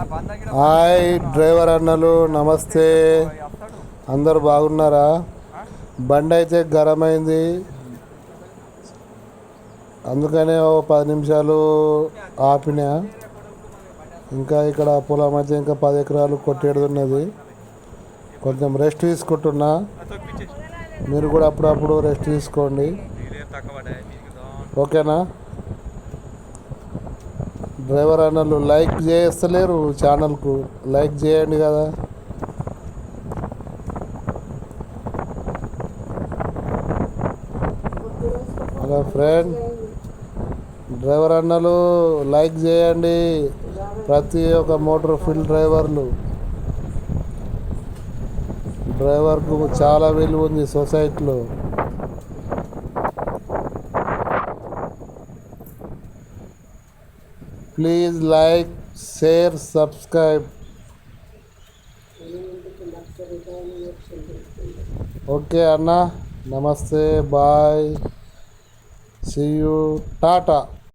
Hi driver అన్నలు నమస్తే. అందరు బాగున్నారా? బండి అయితే గరమైంది అందుకనే ఓ పది నిమిషాలు ఆపిన. ఇంకా ఇక్కడ పొలం అయితే ఇంకా పది ఎకరాలు కొట్టేది ఉన్నది కొంచెం రెస్ట్ తీసుకుంటున్నా. మీరు కూడా అప్పుడప్పుడు రెస్ట్ తీసుకోండి. ఓకేనా? డ్రైవర్ అన్నలు లైక్ చేస్తలేరు ఛానల్కు. లైక్ చేయండి కదా. హలో ఫ్రెండ్ డ్రైవర్ అన్నలు లైక్ చేయండి. ప్రతి ఒక్క మోటార్ ఫీల్డ్ డ్రైవర్లు. డ్రైవర్కు చాలా విలువ ఉంది సొసైటీలో. Please like share subscribe okay अन्ना नमस्ते बाय सी यू टाटा